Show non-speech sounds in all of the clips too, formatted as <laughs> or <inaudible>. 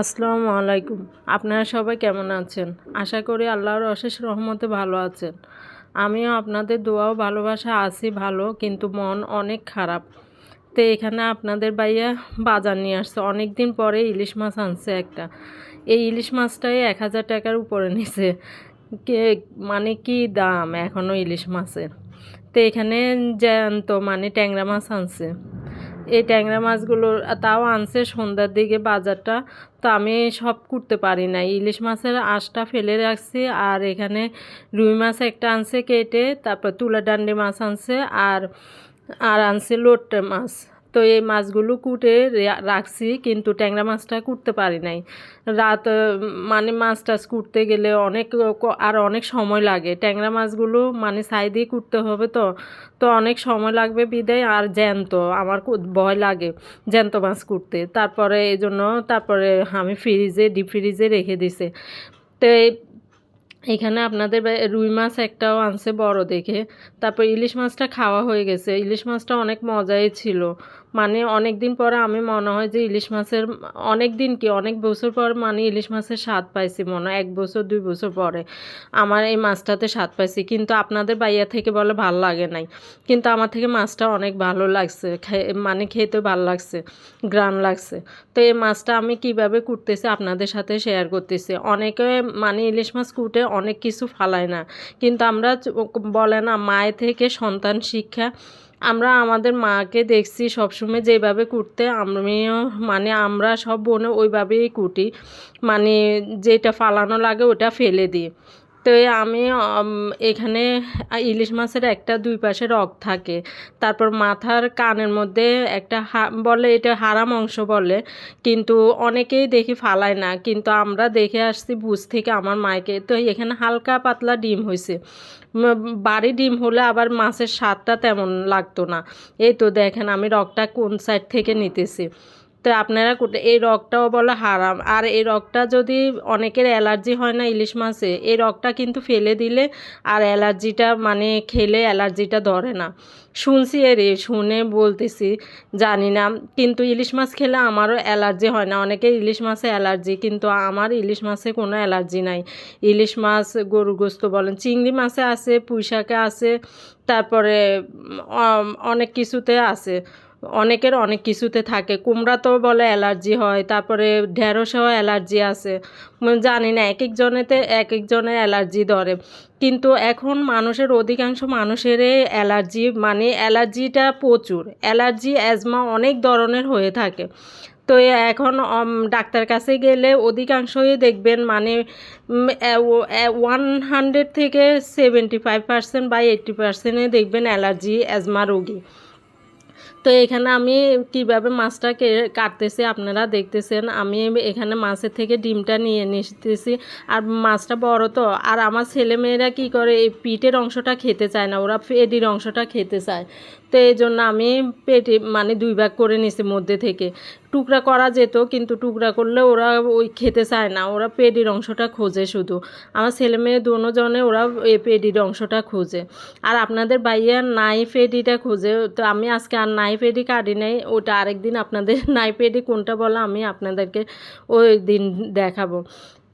আসসালামু আলাইকুম। আপনারা সবাই কেমন আছেন? আশা করি আল্লাহর অশেষ রহমতে ভালো আছেন। আমিও আপনাদের দোয়াও ভালোবাসা আছি ভালো, কিন্তু মন অনেক খারাপ। তো এখানে আপনাদের বাইয়া বাজার নিয়ে আসছে। অনেক দিন পরে ইলিশ মাছ আনছে একটা। এই ইলিশ মাছটাই এক হাজার টাকার উপরে নিছে। কে মানে কি দাম এখনও ইলিশ মাছের? তো এখানে জ্যান্ত মানে ট্যাংরা মাছ আনছে। এই ট্যাংরা মাছগুলো তাও আনছে সন্ধ্যার দিকে বাজারটা। তো আমি সব করতে পারি না। ইলিশ মাছের আঁশটা ফেলে রাখছি, আর এখানে রুই মাছ একটা আনছে কেটে, তারপর তুলা ডান্ডি মাছ আনছে, আর আর আনছে লোট্টে মাছ। তো এই মাছগুলো কুটে রাখছি, কিন্তু ট্যাংরা মাছটা কুটতে পারি নাই। রাত মানে মাছ টাছ কুটতে গেলে অনেক আর অনেক সময় লাগে। ট্যাংরা মাছগুলো মানে সাই দিয়ে কুটতে হবে তো। তো অনেক সময় লাগবে বিদায় আর জ্যান্ত, আমার ভয় লাগে জ্যান্ত মাছ কুটতে। তারপরে এই জন্য তারপরে আমি ফ্রিজে, ডিপ ফ্রিজে রেখে দিছে। তো এখানে আপনাদের রুই মাছ একটাও আনছে বড় দেখে। তারপর ইলিশ মাছটা খাওয়া হয়ে গেছে। ইলিশ মাছটা অনেক মজাই ছিল। মানে অনেক দিন পরে আমি মনে হয় যে ইলিশ মাছের অনেক দিন কি, অনেক বছর পর মানে ইলিশ মাছের স্বাদ পাইছি মনে এক বছর, দুই বছর পরে আমার এই মাছটাতে স্বাদ পাইছি। কিন্তু আপনাদের বাইয়া থেকে বলে ভালো লাগে নাই। কিন্তু আমার থেকে মাছটা অনেক ভালো লাগছে মানে খেতে ভালো লাগছে গ্রান লাগছে। তো এই মাছটা আমি কীভাবে কুটতেছি আপনাদের সাথে শেয়ার করতেছি। অনেকে মানে ইলিশ মাছ কুটে অনেক কিছু ফালায় না। কিন্তু আমরা বলে না, মায়ের থেকে সন্তান শিক্ষা আমরা আমাদের মাকে দেখছি সবসময় যেভাবে কুটতে, আমিও মানে আমরা সব বোনে ওইভাবেই কুটি। মানে যেটা ফালানো লাগে ওটা ফেলে দিই। তো আমি এখানে ইলিশ মাছের একটা দুই পাশে রক থাকে। তারপর মাথার কানের মধ্যে একটা বলে এটা হারাম অংশ বলে, কিন্তু অনেকেই দেখি ফালায় না। কিন্তু আমরা দেখে আসছি বুঝ থেকে আমার মায়কে। তো এখানে হালকা পাতলা ডিম হয়েছে বাড়ি ডিম হলে আবার মাছের স্বাদটা তেমন লাগতো না। এই তো দেখেন আমি রকটা কোন সাইড থেকে নিতেছি। তো আপনারা এই রকটাও বলে হারাম। আর এই রকটা যদি অনেকের অ্যালার্জি হয় না ইলিশ মাছে, এই রকটা কিন্তু ফেলে দিলে আর অ্যালার্জিটা মানে খেলে অ্যালার্জিটা ধরে না। শুনছি এর শুনে বলতেছি, জানি না। কিন্তু ইলিশ মাছ খেলে আমারও অ্যালার্জি হয় না। অনেকে ইলিশ মাছে অ্যালার্জি, কিন্তু আমার ইলিশ মাছে কোনো অ্যালার্জি নাই। ইলিশ মাছ গরু গোস্ত বলেন, চিংড়ি মাছে আছে পুঁই শাকে আছে, তারপরে অনেক কিছুতে আছে। অনেকের অনেক কিছুতে থাকে। কুমড়া তো বলে অ্যালার্জি হয়, তারপরে ঢেঁড়সেও অ্যালার্জি আছে। জানি না এক একজনেতে এক একজনের অ্যালার্জি ধরে। কিন্তু এখন মানুষের, অধিকাংশ মানুষেরই অ্যালার্জি মানে অ্যালার্জিটা প্রচুর। অ্যালার্জি, অ্যাজমা অনেক ধরনের হয়ে থাকে। তো এখন ডাক্তার কাছে গেলে অধিকাংশই দেখবেন মানে ওয়ান হান্ড্রেড থেকে সেভেন্টি ফাইভ পার্সেন্ট বা এইট্টি পার্সেন্টে দেখবেন অ্যালার্জি, অ্যাজমা রোগী। তো এখানে আমি কীভাবে মাছটা কাটতেছি আপনারা দেখতেছেন, আমি এখানে মাছের থেকে ডিমটা নিয়ে নিতেছি। আর মাছটা বড় তো, আর আমার ছেলেমেয়েরা কি করে, এই পিঠের অংশটা খেতে চায় না, ওরা পেটির অংশটা খেতে চায়। তো এই জন্য আমি পেটে মানে দুই ভাগ করে নিছি মধ্যে থেকে। টুকরা করা যেত, কিন্তু টুকরা করলে ওরা ওই খেতে চায় না। ওরা পেডির অংশটা খোঁজে শুধু। আমার ছেলে মেয়ে দুজনে ওরা এই পেডির অংশটা খোঁজে। আর আপনাদের বাইয়া নাই পেডিটা খোঁজে, তো আমি আজকে আর নাই পেডি কাটি নাই। ওটা আরেকদিন আপনাদের <laughs> নাই পেডি কোনটা বলা, আমি আপনাদেরকে ওই দিন দেখাবো।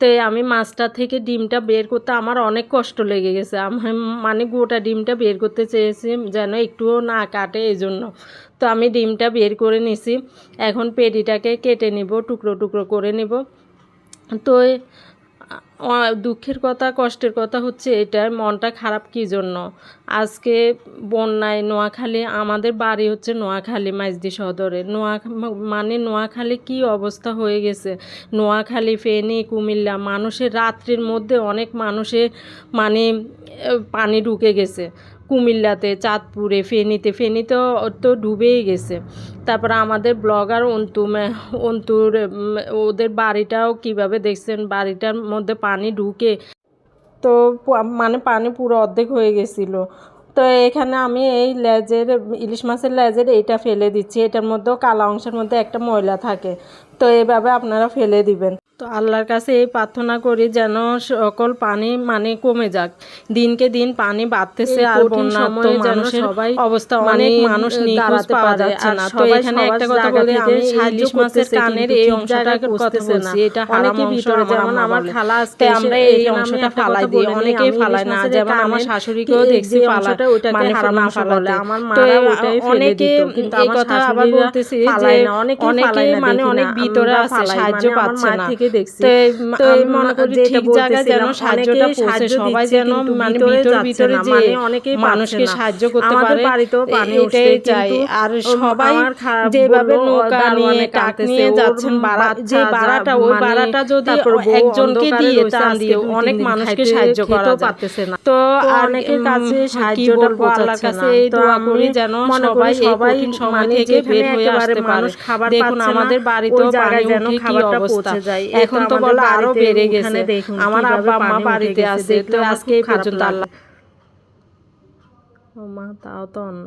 তো আমি মাছটা থেকে ডিমটা বের করতে আমার অনেক কষ্ট লেগে গেছে। আমি মানে গোটা ডিমটা বের করতে চেয়েছি যেন একটুও না কাটে এই জন্য তো আমি ডিমটা বের করে নিছি। এখন পেটিটাকে কেটে নিব, টুকরো টুকরো করে নিব। তো দুঃখের কথা, কষ্টের কথা হচ্ছে এটা মনটা খারাপ কী জন্য? আজকে বন্যায় নোয়াখালী, আমাদের বাড়ি হচ্ছে নোয়াখালী মাইজদি সদরে। নোয়া মানে নোয়াখালী কি অবস্থা হয়ে গেছে? নোয়াখালী, ফেনী, কুমিল্লা মানুষের রাত্রির মধ্যে অনেক মানুষের মানে পানি ঢুকে গেছে। কুমিল্লাতে, চাঁদপুরে, ফেনীতে ফেনীতেও তো ডুবেই গেছে। তারপরে আমাদের ব্লগার অন্তু অন্তুর ওদের বাড়িটাও কীভাবে দেখছেন? বাড়িটার মধ্যে পানি ঢুকে তো মানে পানি পুরো অর্ধেক হয়ে গেছিল। তো এখানে আমি এই লেজের, ইলিশ মাছের লেজের এইটা ফেলে দিচ্ছি। এটার মধ্যেও কালা অংশের মধ্যে একটা ময়লা থাকে। তো এভাবে আপনারা ফেলে দিবেন। তো আল্লাহর কাছে এই প্রার্থনা করি যেন সকল পানি মানে কমে যাক। দিনকে দিন পানি বাড়তেছে আর বন্যার্ত মানুষের সবাই অবস্থা অনেক মানুষ নিখোঁজ পাওয়া যাচ্ছে না। তো এখানে একটা কথা বলি আমি ইলিশ মাছের কানের এই অংশটা কথা বলছি এটা অনেকে ভিতরে যেমন আমার খালা আসতে আমরা এই অংশটা ফালাই দিই অনেকেই ফালায় না যেমন আমার শাশুড়িকেও দেখছি ফালায় মানে না ফালালে আমার মা ওটাই ফেলে দিত কিন্তু এই কথা আবার বলতেছি যে অনেকে মানে অনেক ভিতরে আছে সাহায্য পাচ্ছে না। থেকে দেখছি। তো মনে করি ঠিক জায়গায় যেন সাহায্যটা পৌঁছে সবাই যেন মানে ভিতর ভিতরে যে অনেকেই মানুষকে সাহায্য করতে পারে বাড়িতেও পানি এটাই চাই। আর সবাই যেভাবে নৌকা নিয়ে টাক নিয়ে যাচ্ছেন বাড়া যে বাড়াটা ওই বাড়াটা যদি একজনকে দিয়ে চান দিয়ে অনেক মানুষকে সাহায্য করা পারতেছে না। তো অনেকের কাছে সাহায্যটা আল্লাহর কাছে এই দোয়া করি যেন সবাই সবাই সময় থেকে বের হয়ে আসতে পারে। দেখুন আমাদের বাড়িতেও পানি যেন খাবারটা পৌঁছে যায় এখন তো বলো আরও বেড়ে গেছে। আমার আব্বা আম্মা বাড়িতে আছে তো আজকে এই পর্যন্ত আল্লাহ ও মা তাও তো অন্য।